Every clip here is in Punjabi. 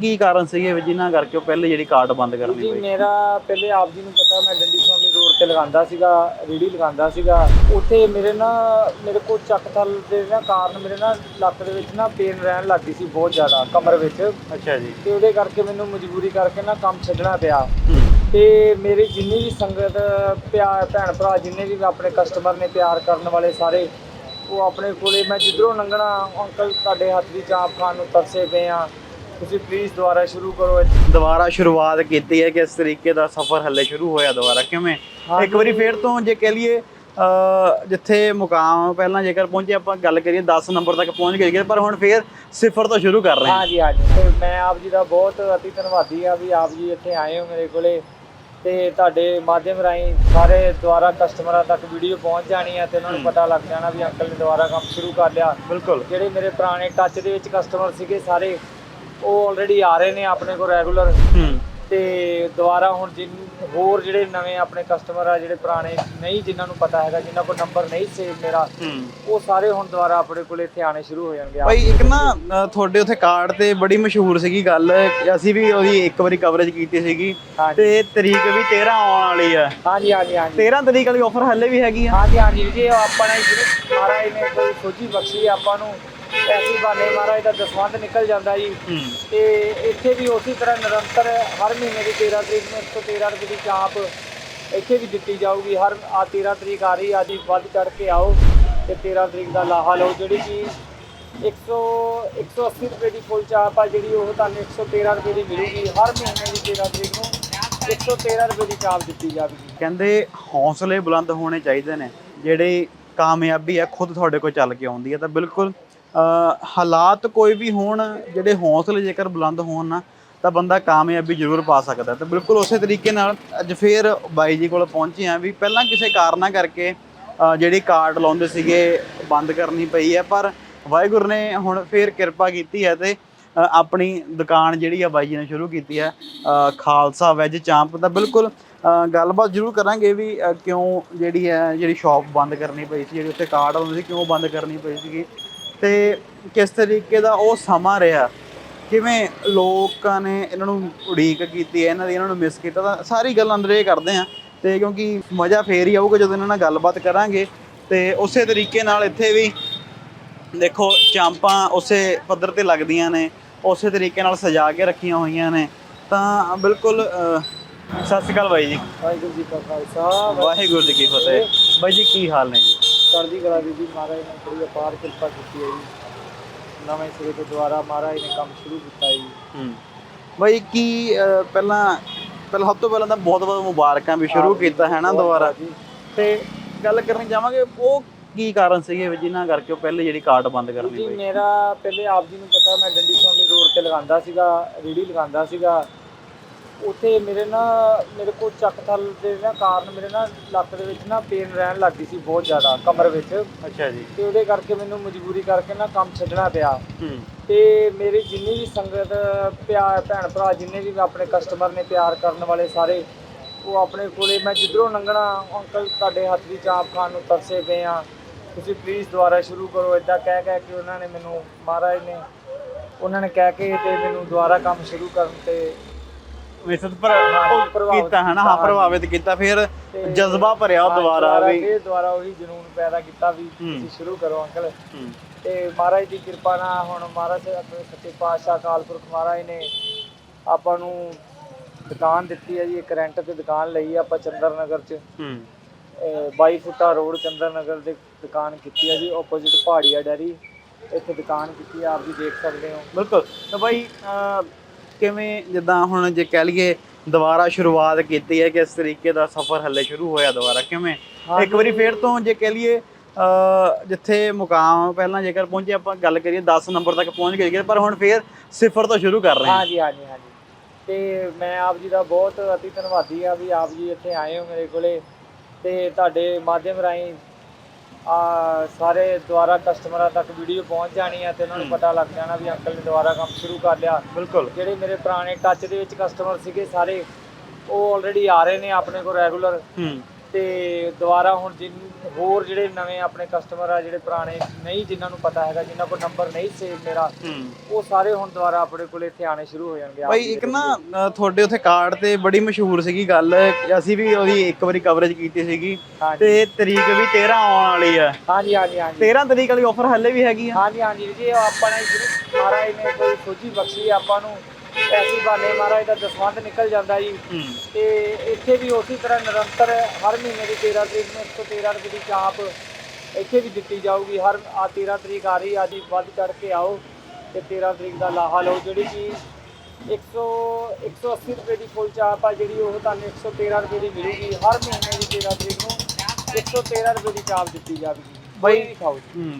ਕੀ ਕਾਰਨ ਸੀਗੇ ਵੀ ਜਿਨ੍ਹਾਂ ਕਰਕੇ ਉਹ ਪਹਿਲੇ ਜਿਹੜੀ ਕਾਰਡ ਬੰਦ ਕਰਨੀ ਜੀ ਪਈ ਮੇਰਾ ਪਹਿਲੇ ਆਪ ਜੀ ਨੂੰ ਪਤਾ ਮੈਂ ਡੰਡੀ ਸਵਾਮੀ ਰੋਡ ਤੇ ਲਗਾਉਂਦਾ ਸੀਗਾ ਰੇੜੀ ਲਗਾਉਂਦਾ ਸੀਗਾ। ਉੱਥੇ ਮੇਰੇ ਨਾ ਮੇਰੇ ਕੋਲ ਚੱਕ ਥਲ ਦੇ ਨਾ ਕਾਰਨ ਮੇਰੇ ਨਾ ਲੱਕ ਦੇ ਵਿੱਚ ਨਾ ਪੇਨ ਰਹਿਣ ਲੱਗ ਗਈ ਸੀ ਬਹੁਤ ਜ਼ਿਆਦਾ ਕਮਰ ਵਿੱਚ। ਅੱਛਾ ਜੀ। ਤੇ ਉਹਦੇ ਕਰਕੇ ਮੈਨੂੰ ਮਜਬੂਰੀ ਕਰਕੇ ਨਾ ਕੰਮ ਛੱਡਣਾ ਪਿਆ। ਤੇ ਮੇਰੀ ਜਿੰਨੀ ਵੀ ਸੰਗਤ ਪਿਆਰ ਭੈਣ ਭਰਾ ਜਿੰਨੇ ਵੀ ਆਪਣੇ ਕਸਟਮਰ ਨੇ ਪਿਆਰ ਕਰਨ ਵਾਲੇ ਸਾਰੇ ਉਹ ਆਪਣੇ ਕੋਲੇ ਮੈਂ ਜਿੱਧਰੋਂ ਲੰਘਣਾ ਅੰਕਲ ਤੁਹਾਡੇ ਹੱਥ ਦੀ ਚਾਪ ਖਾਣ ਨੂੰ ਤਰਸੇ ਪਏ ਆ। ਤੁਸੀਂ ਪਲੀਜ਼ ਦੁਬਾਰਾ ਸ਼ੁਰੂ ਕਰੋ ਦੁਬਾਰਾ ਸ਼ੁਰੂਆਤ ਕੀਤੀ ਹੈ ਕਿ ਇਸ ਤਰੀਕੇ ਦਾ ਸਫ਼ਰ ਹੱਲੇ ਸ਼ੁਰੂ ਹੋਇਆ ਦੁਬਾਰਾ ਕਿਵੇਂ। ਇੱਕ ਵਾਰੀ ਫੇਰ ਤੋਂ ਜੇ ਕਹਿ ਲਈਏ ਜਿੱਥੇ ਮੁਕਾਮ ਪਹਿਲਾਂ ਜੇਕਰ ਪਹੁੰਚੇ ਆਪਾਂ ਗੱਲ ਕਰੀਏ 10 ਨੰਬਰ ਤੱਕ ਪਹੁੰਚ ਗਏ ਪਰ ਹੁਣ ਫੇਰ ਸਿਫਰ ਤੋਂ ਸ਼ੁਰੂ ਕਰ ਰਹੇ ਹਾਂ। ਹਾਂਜੀ ਹਾਂਜੀ। ਤੇ ਮੈਂ ਆਪ ਜੀ ਦਾ ਬਹੁਤ ਅਤੀ ਧੰਨਵਾਦੀ ਆ ਵੀ ਆਪ ਜੀ ਇੱਥੇ ਆਏ ਹੋ ਮੇਰੇ ਕੋਲੇ। ਤੇ ਤੁਹਾਡੇ ਮਾਧਿਅਮ ਰਾਹੀਂ ਸਾਰੇ ਦੁਆਰਾ ਕਸਟਮਰਾਂ ਤੱਕ ਵੀਡੀਓ ਪਹੁੰਚ ਜਾਣੀ ਆ ਤੇ ਉਹਨਾਂ ਨੂੰ ਪਤਾ ਲੱਗ ਜਾਣਾ ਵੀ ਅੰਕਲ ਨੇ ਦੁਬਾਰਾ ਕੰਮ ਸ਼ੁਰੂ ਕਰ ਲਿਆ। ਬਿਲਕੁਲ। ਜਿਹੜੇ ਮੇਰੇ ਪੁਰਾਣੇ ਟੱਚ ਦੇ ਵਿੱਚ ਕਸਟਮਰ ਸੀਗੇ ਸਾਰੇ ਉਹ ਆਲਰੇਡੀ ਆ ਰਹੇ ਨੇ ਆਪਣੇ ਕੋਲ ਰੈਗੂਲਰ ਹੂੰ। ਤੇ ਦੁਬਾਰਾ ਹੁਣ ਜਿਨ ਹੋਰ ਜਿਹੜੇ ਨਵੇਂ ਆਪਣੇ ਕਸਟਮਰ ਆ ਜਿਹੜੇ ਪੁਰਾਣੇ ਨਹੀਂ ਜਿਨ੍ਹਾਂ ਨੂੰ ਪਤਾ ਹੈਗਾ ਜਿਨ੍ਹਾਂ ਕੋਲ ਨੰਬਰ ਨਹੀਂ ਸੇਵ ਮੇਰਾ ਉਹ ਸਾਰੇ ਹੁਣ ਦੁਬਾਰਾ ਆਪਣੇ ਕੋਲ ਇੱਥੇ ਆਣੇ ਸ਼ੁਰੂ ਹੋ ਜਾਣਗੇ ਭਾਈ ਇੱਕ ਨਾ ਅ, ਤੁਹਾਡੇ ਉੱਥੇ ਕਾਰਡ ਤੇ ਬੜੀ ਮਸ਼ਹੂਰ ਸੀਗੀ ਗੱਲ। ਅਸੀਂ ਵੀ ਉਹਦੀ ਇੱਕ ਵਾਰੀ ਕਵਰੇਜ ਕੀਤੀ ਸੀਗੀ। ਹਾਂਜੀ। ਤੇ ਤਰੀਕ ਵੀ 13 ਆਉਣ ਵਾਲੀ ਆ। ਹਾਂਜੀ ਹਾਂਜੀ ਹਾਂਜੀ। 13 ਤਰੀਕ ਵਾਲੀ ਆਫਰ ਹੱਲੇ ਵੀ ਹੈਗੀ ਆ। ਹਾਂਜੀ ਹਾਂਜੀ ਜੀ ਉਹ ਆਪਾਂ ਨੇ ਜਿਹੜੇ ਮਹਾਰਾਜ ਨੇ ਕੋਈ ਸੋਝੀ ਬਖਸ਼ੀ ਆਪਾਂ ਨੂੰ। ਬਾਨੇ ਮਹਾਰਾਜ ਦਾ ਦਸਵੰਧ ਨਿਕਲ ਜਾਂਦਾ ਜੀ। ਤੇ ਇੱਥੇ ਵੀ ਉਸੇ ਤਰ੍ਹਾਂ ਨਿਰੰਤਰ ਹਰ ਮਹੀਨੇ ਦੀ 13 ਤਰੀਕ ਨੂੰ 113 ਰੁਪਏ ਦੀ ਚਾਪ ਇੱਥੇ ਵੀ ਦਿੱਤੀ ਜਾਊਗੀ। ਹਰ ਆ 13 ਤਰੀਕ ਆ ਰਹੀ ਅੱਜ ਵੱਧ ਚੜ ਕੇ ਆਓ ਤੇ 13 ਤਰੀਕ ਦਾ ਲਾਹਾ ਲਓ ਜਿਹੜੀ ਕਿ 100 180 ਰੁਪਏ ਦੀ ਫੁੱਲ ਚਾਪ ਆ ਜਿਹੜੀ ਉਹ ਤੁਹਾਨੂੰ 113 ਰੁਪਏ ਦੀ ਮਿਲੂਗੀ। ਹਰ ਮਹੀਨੇ ਦੀ 13 ਤਰੀਕ ਨੂੰ 113 ਰੁਪਏ ਦੀ ਚਾਪ ਦਿੱਤੀ ਜਾਵੇਗੀ। ਕਹਿੰਦੇ ਹੌਸਲੇ ਬੁਲੰਦ ਹੋਣੇ ਚਾਹੀਦੇ ਨੇ। ਜਿਹੜੇ ਕਾਮਯਾਬੀ ਹੈ ਖੁਦ ਤੁਹਾਡੇ ਕੋਲ ਚੱਲ ਕੇ ਆਉਂਦੀ ਹੈ ਤਾਂ ਬਿਲਕੁਲ ਹਾਲਾਤ ਕੋਈ ਵੀ ਹੋਣ, ਜਿਹੜੇ ਹੌਸਲੇ ਜੇਕਰ ਬੁਲੰਦ ਹੋਣ ਨਾ, ਤਾਂ ਬੰਦਾ ਕਾਮਯਾਬੀ ਜ਼ਰੂਰ ਪਾ ਸਕਦਾ। ਤੇ ਬਿਲਕੁਲ ਉਸੇ ਤਰੀਕੇ ਨਾਲ ਅੱਜ ਫੇਰ ਬਾਈ ਜੀ ਕੋਲ ਪਹੁੰਚੇ ਆ ਵੀ ਪਹਿਲਾਂ ਕਿਸੇ ਕਾਰਨਾਂ ਕਰਕੇ ਜਿਹੜੀ ਕਾਰਡ ਲਾਉਂਦੇ ਸੀਗੇ, ਬੰਦ ਕਰਨੀ ਪਈ ਹੈ, ਪਰ ਵਾਹਿਗੁਰੂ ਨੇ ਹੁਣ ਫੇਰ ਕਿਰਪਾ ਕੀਤੀ ਹੈ ਤੇ ਆਪਣੀ ਦੁਕਾਨ ਜਿਹੜੀ ਆ ਬਾਈ ਜੀ ਨੇ ਸ਼ੁਰੂ ਕੀਤੀ ਹੈ ਖਾਲਸਾ ਵੈਜ ਚਾਂਪ ਦਾ। ਬਿਲਕੁਲ ਗੱਲਬਾਤ ਜ਼ਰੂਰ ਕਰਾਂਗੇ ਵੀ ਕਿਉਂ ਜਿਹੜੀ ਹੈ, ਜਿਹੜੀ ਸ਼ਾਪ ਬੰਦ ਕਰਨੀ ਪਈ ਸੀ, ਜਿਹੜੀ ਉੱਥੇ ਕਾਰਡ ਆਉਂਦੇ ਸੀ, ਕਿਉਂ ਬੰਦ ਕਰਨੀ ਪਈ ਸੀਗੀ। ਤੇ ਕਿਸ ਤਰੀਕੇ ਦਾ ਉਹ ਸਮਾਂ ਰਿਹਾ? ਕਿਵੇਂ ਲੋਕਾਂ ਨੇ ਇਹਨਾਂ ਨੂੰ ਉਡੀਕ ਕੀਤੀ ਹੈ ਇਹਨਾਂ ਦੀ ਇਹਨਾਂ ਨੂੰ ਮਿਸ ਕੀਤਾ? ਤਾਂ ਸਾਰੀ ਗੱਲ ਅੰਦਰ ਇਹ ਕਰਦੇ ਆ ਤੇ ਕਿਉਂਕਿ ਮਜ਼ਾ ਫੇਰ ਹੀ ਆਊਗਾ ਜਦੋਂ ਇਹਨਾਂ ਨਾਲ ਗੱਲਬਾਤ ਕਰਾਂਗੇ ਤੇ ਉਸੇ ਤਰੀਕੇ ਨਾਲ ਇੱਥੇ ਵੀ ਦੇਖੋ ਚਾਂਪਾਂ ਉਸੇ ਪੱਧਰ ਤੇ ਲੱਗਦੀਆਂ ਨੇ ਉਸੇ ਤਰੀਕੇ ਨਾਲ ਸਜਾ ਕੇ ਰੱਖੀਆਂ ਹੋਈਆਂ ਨੇ। ਤਾਂ ਬਿਲਕੁਲ ਸਤਿ ਸ਼੍ਰੀ ਅਕਾਲ ਬਾਈ ਜੀ। ਵਾਹਿਗੁਰੂ ਜੀ ਕਾ ਖਾਲਸਾ ਵਾਹਿਗੁਰੂ ਜੀ ਕੀ ਫਤਿਹ। ਬਾਈ ਜੀ ਕੀ ਹਾਲ ਨੇ ਜੀ? ਚੜ੍ਹਦੀ ਕਲਾ ਦੀ ਜੀ ਮਹਾਰਾਜ ਨੇ ਬੜੀ ਅਪਾਰ ਕਿਰਪਾ ਕੀਤੀ ਹੈ ਜੀ। ਨਵੇਂ ਸਿਰੇ ਤੋਂ ਦੁਆਰਾ ਮਹਾਰਾਜ ਨੇ ਕੰਮ ਸ਼ੁਰੂ ਕੀਤਾ ਜੀ। ਹੂੰ। ਬਾਈ ਕੀ ਅਹ, ਪਹਿਲਾਂ ਪਹਿਲਾਂ ਸਭ ਤੋਂ ਪਹਿਲਾਂ ਤਾਂ ਬਹੁਤ ਬਹੁਤ ਮੁਬਾਰਕਾਂ ਵੀ ਸ਼ੁਰੂ ਕੀਤਾ ਹੈ ਨਾ ਦੁਬਾਰਾ? ਜੀ। ਤੇ ਗੱਲ ਕਰਨੀ ਚਾਹਾਂਗੇ ਉਹ ਕੀ ਕਾਰਨ ਸੀਗੇ ਵੀ ਜਿਨ੍ਹਾਂ ਕਰਕੇ ਉਹ ਪਹਿਲੇ ਜਿਹੜੀ ਕਾਰਡ ਬੰਦ ਕਰਨੀ ਜੀ ਪਈ? ਮੇਰਾ ਪਹਿਲੇ ਆਪ ਜੀ ਨੂੰ ਪਤਾ ਮੈਂ ਡੰਡੀ ਸਵਾਮੀ ਰੋਡ ਤੇ ਲਗਾਉਂਦਾ ਸੀਗਾ ਰੇੜੀ ਲਗਾਉਂਦਾ ਸੀਗਾ। ਉੱਥੇ ਮੇਰੇ ਨਾ ਮੇਰੇ ਕੋਲ ਚੱਕ ਥਲ ਦੇ ਨਾ ਕਾਰਨ ਮੇਰੇ ਨਾ ਲੱਕ ਦੇ ਵਿੱਚ ਨਾ ਪੇਨ ਰਹਿਣ ਲੱਗ ਗਈ ਸੀ ਬਹੁਤ ਜ਼ਿਆਦਾ ਕਮਰ ਵਿੱਚ। ਅੱਛਾ ਜੀ। ਤੇ ਉਹਦੇ ਕਰਕੇ ਮੈਨੂੰ ਮਜਬੂਰੀ ਕਰਕੇ ਨਾ ਕੰਮ ਛੱਡਣਾ ਪਿਆ। ਹੂੰ। ਤੇ ਮੇਰੀ ਜਿੰਨੀ ਵੀ ਸੰਗਤ ਪਿਆਰ ਭੈਣ ਭਰਾ ਜਿੰਨੇ ਵੀ ਆਪਣੇ ਕਸਟਮਰ ਨੇ ਪਿਆਰ ਕਰਨ ਵਾਲੇ ਸਾਰੇ ਉਹ ਆਪਣੇ ਕੋਲੇ ਮੈਂ ਜਿੱਧਰੋਂ ਲੰਘਣਾ ਅੰਕਲ ਤੁਹਾਡੇ ਹੱਥ ਦੀ ਚਾਪ ਖਾਣ ਨੂੰ ਤਰਸੇ ਪਏ ਆ। ਤੁਸੀਂ ਪਲੀਜ਼ ਦੁਬਾਰਾ ਸ਼ੁਰੂ ਕਰੋ ਇਦਾਂ ਕਹਿ ਕਹਿ ਕੇ ਉਹਨਾਂ ਨੇ ਮੈਨੂੰ ਮਹਾਰਾਜ ਨੇ ਉਹਨਾਂ ਨੇ ਕਹਿ ਕੇ ਤੇ ਮੈਨੂੰ ਦੁਬਾਰਾ ਕੰਮ ਸ਼ੁਰੂ ਕਰਨ ਤੇ ਵਿਸਤ ਪਰ ਉਹ ਕੀਤਾ ਹੈ ਪ੍ਰਭਾਵਿਤ ਕੀਤਾ ਫਿਰ ਜਜ਼ਬਾ ਭਰਿਆ ਉਹ ਦੁਬਾਰਾ ਵੀ। ਫਿਰ ਦੁਬਾਰਾ ਉਹੀ ਜਨੂਨ ਪੈਦਾ ਕੀਤਾ ਵੀ। ਤੁਸੀਂ ਸ਼ੁਰੂ ਕਰੋ ਅੰਕਲ। ਤੇ ਮਹਾਰਾਜ ਦੀ ਕਿਰਪਾ ਨਾਲ ਹੁਣ ਮਹਾਰਾਜ ਆਪਣੇ ਸੱਚੇ ਪਾਤਸ਼ਾਹ ਅਕਾਲ ਪੁਰਖ ਮਹਾਰਾਜ ਨੇ ਆਪਾਂ ਨੂੰ ਦੁਕਾਨ ਦਿੱਤੀ ਹੈ ਜੀ ਇੱਕ ਰੈਂਟ ਤੇ ਦੁਕਾਨ ਲਈ ਆਪਾਂ ਚੰਦਰ ਨਗਰ ਚ। ਹੂੰ। ਅਹ 22 ਫੁੱਟਾ ਰੋਡ ਚੰਦਰ ਨਗਰ ਦੇ ਦੁਕਾਨ ਕੀਤੀ ਹੈ ਜੀ ਆਪੋਜ਼ਿਟ ਪਹਾੜੀਆ ਡੈਰੀ। ਇੱਥੇ ਦੁਕਾਨ ਕੀਤੀ ਆਪ ਜੀ ਦੇਖ ਸਕਦੇ ਹੋ। ਬਿਲਕੁਲ। ਤਾਂ ਅਹ, ਕਿਵੇਂ ਜਿੱਦਾਂ ਹੁਣ ਜੇ ਕਹਿ ਲਈਏ ਦੁਬਾਰਾ ਸ਼ੁਰੂਆਤ ਕੀਤੀ ਹੈ ਕਿ ਇਸ ਤਰੀਕੇ ਦਾ ਸਫ਼ਰ ਹੱਲੇ ਸ਼ੁਰੂ ਹੋਇਆ ਦੁਬਾਰਾ ਕਿਵੇਂ? ਇੱਕ ਵਾਰੀ ਫੇਰ ਤੋਂ ਜੇ ਕਹਿ ਲਈਏ ਜਿੱਥੇ ਮੁਕਾਮ ਪਹਿਲਾਂ ਜੇਕਰ ਪਹੁੰਚੇ ਆਪਾਂ ਗੱਲ ਕਰੀਏ 10 ਨੰਬਰ ਤੱਕ ਪਹੁੰਚ ਗਏ ਸੀਗੇ, ਪਰ ਹੁਣ ਫੇਰ ਸਿਫਰ ਤੋਂ ਸ਼ੁਰੂ ਕਰ ਰਹੇ ਹਾਂ। ਹਾਂਜੀ ਹਾਂਜੀ ਹਾਂਜੀ। ਤੇ ਮੈਂ ਆਪ ਜੀ ਦਾ ਬਹੁਤ ਅਤੀ ਧੰਨਵਾਦੀ ਆ ਵੀ ਆਪ ਜੀ ਇੱਥੇ ਆਏ ਹੋ ਮੇਰੇ ਕੋਲੇ ਤੇ ਤੁਹਾਡੇ ਮਾਧਿਅਮ ਰਾਹੀਂ ਆ ਸਾਰੇ ਦੁਆਰਾ ਕਸਟਮਰਾਂ ਤੱਕ ਵੀਡੀਓ ਪਹੁੰਚ ਜਾਣੀ ਆ ਤੇ ਉਹਨਾਂ ਨੂੰ ਪਤਾ ਲੱਗ ਜਾਣਾ ਵੀ ਅੰਕਲ ਨੇ ਦੁਬਾਰਾ ਕੰਮ ਸ਼ੁਰੂ ਕਰ ਲਿਆ। ਬਿਲਕੁਲ। ਜਿਹੜੇ ਮੇਰੇ ਪੁਰਾਣੇ ਟੱਚ ਦੇ ਵਿੱਚ ਕਸਟਮਰ ਸੀਗੇ ਸਾਰੇ ਉਹ ਆਲਰੇਡੀ ਆ ਰਹੇ ਨੇ ਆਪਣੇ ਕੋਲ ਰੈਗੂਲਰ ਹੂੰ। ਤੇ ਦੁਬਾਰਾ ਹੁਣ ਜਿਨ ਹੋਰ ਜਿਹੜੇ ਨਵੇਂ ਆਪਣੇ ਕਸਟਮਰ ਆ ਜਿਹੜੇ ਪੁਰਾਣੇ ਨਹੀਂ ਜਿਨ੍ਹਾਂ ਨੂੰ ਪਤਾ ਹੈਗਾ ਜਿਨ੍ਹਾਂ ਕੋਲ ਨੰਬਰ ਨਹੀਂ ਸੇਵ ਮੇਰਾ ਉਹ ਸਾਰੇ ਹੁਣ ਦੁਬਾਰਾ ਆਪਣੇ ਕੋਲ ਇੱਥੇ ਆਣੇ ਸ਼ੁਰੂ ਹੋ ਜਾਣਗੇ। ਭਾਈ ਇੱਕ ਨਾ ਅ, ਤੁਹਾਡੇ ਉੱਥੇ ਕਾਰਡ ਤੇ ਬੜੀ ਮਸ਼ਹੂਰ ਸੀਗੀ ਗੱਲ ਅਸੀਂ ਵੀ ਉਹਦੀ ਇੱਕ ਵਾਰੀ ਕਵਰੇਜ ਕੀਤੀ ਸੀਗੀ ਹਾਂਜੀ। ਤੇ ਤਰੀਕ ਵੀ 13 ਆਉਣ ਵਾਲੀ ਆ। ਹਾਂਜੀ ਹਾਂਜੀ ਹਾਂਜੀ। 13 ਤਰੀਕ ਵਾਲੀ ਆਫਰ ਹੱਲੇ ਵੀ ਹੈਗੀ ਆ। ਹਾਂਜੀ ਹਾਂਜੀ ਜੀ ਉਹ ਆਪਾਂ ਨੇ ਜਿਹੜੀ ਮਹਾਰਾਜ ਨੇ ਕੋਈ ਸੋਝੀ ਬਖਸ਼ੀ ਆਪਾਂ ਨੂੰ ਐਸੀ ਬਾਨੇ ਮਹਾਰਾਜ ਦਾ ਦਸਵੰਧ ਨਿਕਲ ਜਾਂਦਾ ਜੀ। ਤੇ ਇੱਥੇ ਵੀ ਉਸੇ ਤਰ੍ਹਾਂ ਨਿਰੰਤਰ ਹਰ ਮਹੀਨੇ ਦੀ 13 ਤਰੀਕ ਨੂੰ 113 ਰੁਪਏ ਦੀ ਚਾਪ ਇੱਥੇ ਵੀ ਦਿੱਤੀ ਜਾਊਗੀ। ਹਰ ਆ 13 ਤਰੀਕ ਆ ਰਹੀ ਆ ਜੀ ਵੱਧ ਚੜ ਕੇ ਆਓ ਤੇ 13 ਤਰੀਕ ਦਾ ਲਾਹਾ ਲਓ ਜਿਹੜੀ ਕਿ 100 180 ਰੁਪਏ ਦੀ ਫੁੱਲ ਚਾਪ ਆ ਜਿਹੜੀ ਉਹ ਤੁਹਾਨੂੰ 113 ਰੁਪਏ ਦੀ ਮਿਲੂਗੀ। ਹਰ ਮਹੀਨੇ ਦੀ 13 ਤਰੀਕ ਨੂੰ 113 ਰੁਪਏ ਦੀ ਚਾਪ ਦਿੱਤੀ ਜਾਵੇਗੀ। ਬਾਈ-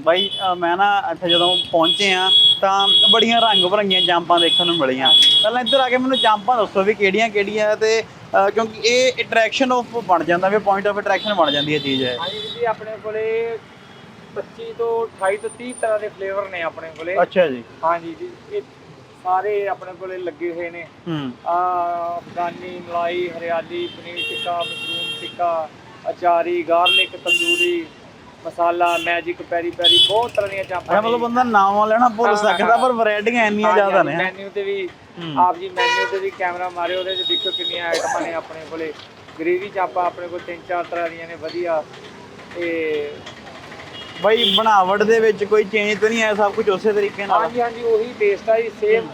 ਬਾਈ ਮੈਂ ਨਾ ਇੱਥੇ ਜਦੋਂ ਪਹੁੰਚੇ ਆ ਤਾਂ ਬੜੀਆਂ ਰੰਗ ਭਰੰਗੀਆਂ ਜੰਪਾਂ ਦੇਖਣ ਨੂੰ ਮਿਲੀਆਂ। ਪਹਿਲਾਂ ਇੱਧਰ ਆ ਕੇ ਮੈਨੂੰ ਜੰਪਾਂ ਦੱਸੋ ਵੀ ਕਿਹੜੀਆਂ ਕਿਹੜੀਆਂ ਤੇ ਅ, ਕਿਉਂਕਿ ਇਹ ਅਟਰੈਕਸ਼ਨ ਆਫ ਬਣ ਜਾਂਦਾ ਵੀ ਪੁਆਇੰਟ ਆਫ ਅਟਰੈਕਸ਼ਨ ਬਣ ਜਾਂਦੀ ਹੈ ਚੀਜ਼ ਹੈ। ਹਾਂਜੀ ਜੀ ਆਪਣੇ ਕੋਲੇ 25 ਤੋਂ 28 ਤੋਂ 30 ਤਰ੍ਹਾਂ ਦੇ ਫਲੇਵਰ ਨੇ ਆਪਣੇ ਕੋਲੇ। ਅੱਛਾ ਜੀ। ਹਾਂਜੀ ਜੀ ਇਹ ਸਾਰੇ ਆਪਣੇ ਕੋਲੇ ਲੱਗੇ ਹੋਏ ਨੇ। ਹੂੰ। ਆ Afghani malai hariyali paneer tikka mushroom tikka achari garlic tandoori masala magic peri ਪੈਰੀ ਬਹੁਤ ਤਰ੍ਹਾਂ ਦੀਆਂ ਚਾਪਾਂ ਇਹ ਮਤਲਬ ਬੰਦਾ ਨਾਮ ਲੈਣਾ ਭੁੱਲ ਸਕਦਾ ਪਰ ਵੈਰਾਈਟੀਆਂ ਇੰਨੀਆਂ ਜ਼ਿਆਦਾ ਨੇ ਮੈਨੂ ਤੇ ਵੀ ਹੂੰ। ਆਪ ਜੀ ਮੈਨੂ ਤੇ ਵੀ ਕੈਮਰਾ ਮਾਰਿਓ ਉਹਦੇ 'ਚ ਦੇਖੋ ਕਿੰਨੀਆਂ ਆਈਟਮਾਂ ਨੇ ਆਪਣੇ ਕੋਲੇ। ਗ੍ਰੇਵੀ ਚਾਪਾਂ ਆਪਣੇ ਕੋਲ ਤਿੰਨ ਚਾਰ ਤਰ੍ਹਾਂ ਦੀਆਂ ਨੇ ਵਧੀਆ। ਤੇ ਬਾਈ ਬਣਾਵਟ ਦੇ ਵਿੱਚ ਕੋਈ ਚੇਂਜ ਤਾਂ ਨਹੀਂ ਆਇਆ ਸਭ ਕੁਝ ਉਸੇ ਤਰੀਕੇ ਨਾਲ। ਹਾਂਜੀ ਹਾਂਜੀ ਉਹੀ ਟੇਸਟ ਆ ਜੀ ਸੇਮ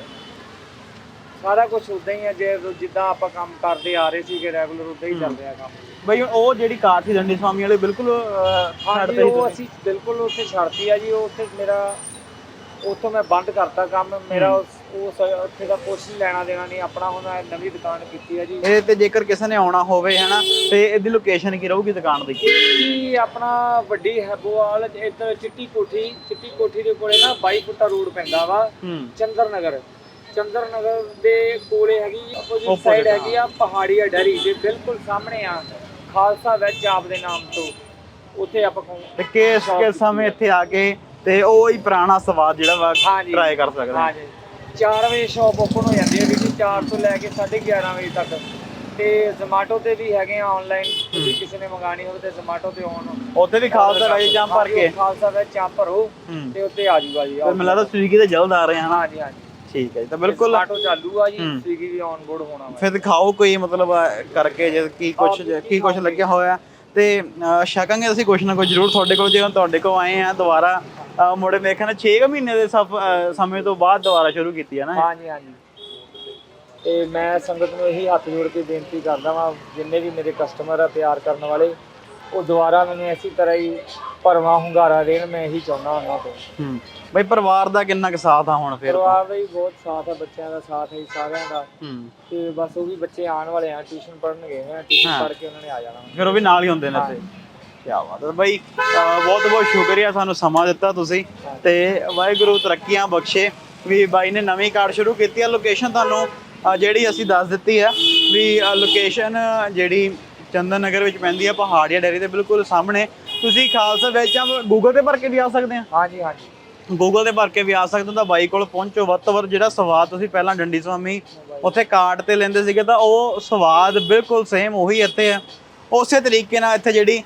ਸਾਰਾ ਕੁਝ ਉਦਾਂ ਹੀ ਆ ਜੇ ਜਿੱਦਾਂ ਆਪਾਂ ਕੰਮ ਕਰਦੇ ਆ ਰਹੇ ਸੀਗੇ ਰੈਗੂਲਰ ਉਦਾਂ ਹੀ ਚੱਲ ਰਿਹਾ ਕੰਮ। ਬਾਈ ਉਹ ਜਿਹੜੀ ਕਾਰ ਸੀ ਦੰਡੀ ਸਵਾਮੀ ਵਾਲੇ ਬਿਲਕੁਲ ਅ, ਛੱਡ ਹਾਂਜੀ ਤੇ ਉਹ ਅਸੀਂ ਬਿਲਕੁਲ ਉੱਥੇ ਛੱਡਤੀ ਆ ਜੀ ਉਹ ਉੱਥੇ ਮੇਰਾ ਉੱਥੋਂ ਮੈਂ ਬੰਦ ਕਰਤਾ ਕੰਮ ਮੇਰਾ ਉਸ- ਉਸ ਉੱਥੇ ਦਾ ਕੁਛ ਲੈਣਾ ਦੇਣਾ ਨਹੀਂ ਆਪਣਾ ਹੁਣ ਮੈਂ ਨਵੀਂ ਦੁਕਾਨ ਕੀਤੀ ਆ ਜੀ। ਇਹ ਤੇ ਜੇਕਰ ਕਿਸੇ ਨੇ ਆਉਣਾ ਹੋਵੇ ਹਨਾ ਤੇ ਇਹਦੀ ਲੋਕੇਸ਼ਨ ਕੀ ਰਹੂਗੀ ਦੁਕਾਨ ਦੀ? ਜੀ ਆਪਣਾ ਵੱਡੀ ਹੈਬੋਵਾਲ ਇੱਧਰ ਚਿੱਟੀ ਕੋਠੀ ਚਿੱਟੀ ਕੋਠੀ ਦੇ ਕੋਲੇ ਨਾ 22 ਫੁੱਟਾ ਰੋਡ ਪੈਂਦਾ ਵਾ ਹੂੰ। ਚੰਦਰ ਨਗਰ ਚੰਦਰ ਨਗਰ ਦੇ ਕੋਲੇ ਹੈਗੀ ਆਪੋਜ਼ਿਟ Opposite, ਸਾਈਡ। ਹੈਗੀ ਆ ਪਹਾੜੀਆ ਡੈਰੀ ਦੇ ਬਿਲਕੁਲ ਸਾਹਮਣੇ ਆ ਖਾਲਸਾ ਵੈਜ ਆਪ ਦੇ ਨਾਮ ਤੋਂ। ਉੱਥੇ ਆਪਾਂ ਤੇ ਕਿਸ ਕਿਸ ਸਮੇਂ ਇੱਥੇ ਆ ਕੇ ਤੇ ਉਹ ਹੀ ਪੁਰਾਣਾ ਸਵਾਦ ਜਿਹੜਾ ਵਾ ਹਾਂਜੀ। ਟਰਾਈ ਕਰ ਸਕਦੇ ਹਾਂ ਹਾਂਜੀ। 4 ਵਜੇ ਸ਼ਾਪ ਓਪਨ ਹੋ ਜਾਂਦੀ ਹੈ ਵੀਰ ਜੀ 4 ਤੋਂ ਲੈ ਕੇ 11:30 ਵਜੇ ਤੱਕ। ਤੇ ਜ਼ੋਮੈਟੋ ਤੇ ਵੀ ਹੈਗੇ ਆ ਆਨਲਾਈਨ ਤੁਸੀਂ ਕਿਸੇ ਨੇ ਮੰਗਾਣੀ ਹੋਵੇ ਤੇ ਜ਼ੋਮੈਟੋ ਤੇ ਆਨ ਉੱਥੇ ਵੀ ਖਾਲਸਾ ਰਾਈ ਜਾਂ ਭਰ ਕੇ। ਖਾਲਸਾ ਵੈਜ ਚਾਪ ਭਰੋ ਹੂੰ। ਤੇ ਉੱਤੇ ਆ ਜਾਊਗਾ ਜੀ। ਫਿਰ ਮੈਨੂੰ ਲੱਗਦਾ ਸਵੀਗੀ ਤੇ ਜਲਦ ਆ ਰਹੇ ਹਨ ਹਾਂਜੀ ਹਾਂਜੀ। ਠੀਕ ਹੈ ਜੀ ਤਾਂ ਬਿਲਕੁਲ ਜ਼ੋਮੈਟੋ ਚਾਲੂ ਆ ਜੀ। ਸਵੀਗੀ ਵੀ ਆਨ ਬੋਰਡ ਹੋਣਾ ਫਿਰ ਦਿਖਾਓ ਕੋਈ ਮਤਲਬ ਕਰਕੇ ਜੇ ਕੀ ਕੁਛ ਕੀ ਕੁਛ ਲੱਗਿਆ ਹੋਇਆ ਤੇ ਛਕਾਂਗੇ ਅਸੀਂ ਕੁਛ ਨਾ ਕੁਛ ਜ਼ਰੂਰ ਤੁਹਾਡੇ ਕੋਲ ਜੇ ਤੁਹਾਡੇ ਕੋਲ ਆਏ ਆ ਦੁਬਾਰਾ ਮੁੜੇ ਮੇਰੇ ਖਿਆਲ ਨਾਲ 6 ਮਹੀਨੇ ਦੇ ਸਮੇਂ ਤੋਂ ਬਾਅਦ ਦੁਬਾਰਾ ਸ਼ੁਰੂ ਕੀਤੀ ਹੈ ਨਾ? ਹਾਂਜੀ ਹਾਂਜੀ ਤੇ ਮੈਂ ਸੰਗਤ ਨੂੰ ਇਹੀ ਹੱਥ ਜੋੜ ਕੇ ਬੇਨਤੀ ਕਰਦਾ ਵਾਂ ਜਿੰਨੇ ਵੀ ਮੇਰੇ ਕਸਟਮਰ ਆ ਪਿਆਰ ਕਰਨ ਵਾਲੇ ਉਹ ਦੁਬਾਰਾ ਮੈਨੂੰ ਇਸੇ ਤਰ੍ਹਾਂ ਹੀ ਭਰਵਾਂ ਹੁੰਗਾਰਾ ਦੇਣ ਮੈਂ ਇਹੀ ਚਾਹੁੰਦਾ ਉਹਨਾਂ ਤੋਂ। ਹੂੰ। ਬਈ ਪਰਿਵਾਰ ਦਾ ਕਿੰਨਾ ਕੁ ਸਾਥ ਆ ਹੁਣ ਫਿਰ? ਪਰਿਵਾਰ ਦਾ ਵੀ ਬਹੁਤ ਸਾਥ ਹੈ ਬੱਚਿਆਂ ਦਾ ਸਾਥ ਹੈ ਜੀ ਸਾਰਿਆਂ ਦਾ। ਹੂੰ। ਤੇ ਬਸ ਉਹ ਵੀ ਬੱਚੇ ਆਉਣ ਵਾਲੇ ਆ ਟਿਊਸ਼ਨ ਪੜ੍ਹਨ ਗਏ ਆ ਟਿਊਸ਼ਨ ਹਾਂ। ਪੜ੍ਹ ਕੇ ਉਹਨਾਂ ਨੇ ਆ ਜਾਣਾ। ਫਿਰ ਉਹ ਵੀ ਨਾਲ ਹੀ ਹੁੰਦੇ ਨੇ ਇੱਥੇ। ਕੀ ਬਾਤ ਹੈ ਬਈ ਬਹੁਤ ਬਹੁਤ ਸ਼ੁਕਰੀਆ ਸਾਨੂੰ ਸਮਾਂ ਦਿੱਤਾ ਤੁਸੀਂ। ਤੇ ਵਾਹਿਗੁਰੂ ਤਰੱਕੀਆਂ ਬਖਸ਼ੇ। ਵੀ ਬਾਈ ਨੇ ਨਵੀਂ ਕਾਰਡ ਸ਼ੁਰੂ ਕੀਤੀ ਹੈ ਲੋਕੇਸ਼ਨ ਤੁਹਾਨੂੰ ਅਹ, ਜਿਹੜੀ ਅਸੀਂ ਦੱਸ ਦਿੱਤੀ ਹੈ ਵੀ ਲੋਕੇਸ਼ਨ ਜਿਹੜੀ ਚੰਦਨ ਨਗਰ ਵਿੱਚ ਪੈਂਦੀ ਹੈ ਪਹਾੜੀਆ ਡੈਰੀ ਦੇ ਬਿਲਕੁਲ ਸਾਹਮਣੇ। ਤੁਸੀਂ ਖਾਲਸਾ ਵਿੱਚ ਗੂਗਲ ਤੇ ਭਰ ਕੇ ਵੀ ਆ ਸਕਦੇ ਆ। ਹਾਂਜੀ ਹਾਂਜੀ। ਗੂਗਲ ਤੇ ਭਰ ਕੇ ਵੀ ਆ ਸਕਦੇ ਹੋ ਤਾਂ ਬਾਈ ਕੋਲ ਪਹੁੰਚੋ। ਵੱਧ ਤੋਂ ਵੱਧ ਜਿਹੜਾ ਸਵਾਦ ਤੁਸੀਂ ਪਹਿਲਾਂ ਡੰਡੀ ਸਵਾਮੀ ਉੱਥੇ ਕਾਰਡ ਤੇ ਲੈਂਦੇ ਸੀਗੇ ਤਾਂ ਉਹ ਸਵਾਦ ਬਿਲਕੁਲ ਸੇਮ ਉਹੀ ਇੱਥੇ ਆ। ਉਸੇ ਤਰੀਕੇ ਨਾਲ ਇੱਥੇ ਜਿਹੜੀ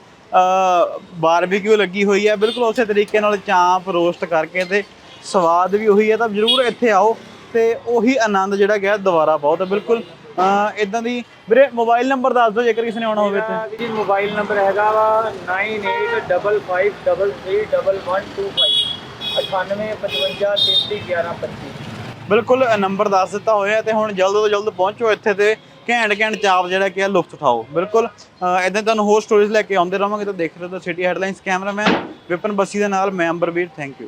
ਬਾਰਬੀਕਿਊ ਲੱਗੀ ਹੋਈ ਹੈ ਬਿਲਕੁਲ ਉਸੇ ਤਰੀਕੇ ਨਾਲ ਚਾਂਪ ਰੋਸਟ ਕਰਕੇ ਤੇ ਸਵਾਦ ਵੀ ਉਹੀ ਹੈ ਤਾਂ ਜ਼ਰੂਰ ਇੱਥੇ ਆਓ ਤੇ ਉਹੀ ਆਨੰਦ ਜਿਹੜਾ ਗਿਆ ਦੁਬਾਰਾ ਬਹੁਤ ਹੈ ਬਿਲਕੁਲ ਇਦਾਂ ਦੀ ਵੀਰੇ ਮੋਬਾਈਲ ਨੰਬਰ ਦੱਸ ਦਿਓ ਜੇਕਰ ਕਿਸੇ ਨੇ ਆਉਣਾ ਹੋਵੇ ਤੇ ਜੀ ਮੋਬਾਈਲ ਨੰਬਰ ਹੈਗਾ ਵਾ 9855331125 9855331125 ਬਿਲਕੁਲ ਨੰਬਰ ਦੱਸ ਦਿੱਤਾ ਹੋਇਆ ਤੇ ਹੁਣ ਜਲਦ ਤੋਂ ਜਲਦ ਪਹੁੰਚੋ ਇੱਥੇ ਤੇ ਘੈਂਟ ਘੈਂਟ ਚਾਪ ਜਿਹੜਾ ਕਿ ਆ ਲੁਫਤ ਉਠਾਓ ਬਿਲਕੁਲ ਇਦਾਂ ਤੁਹਾਨੂੰ ਹੋਰ ਸਟੋਰੀਜ਼ ਲੈ ਕੇ ਆਉਂਦੇ ਰਹਾਂਗੇ ਤਾਂ ਦੇਖ ਰਹੇ ਹੋ city headlines cameraman Vipan Bassi ਦੇ ਨਾਲ ਮੈਂ ਅੰਬਰਵੀਰ ਥੈਂਕ ਯੂ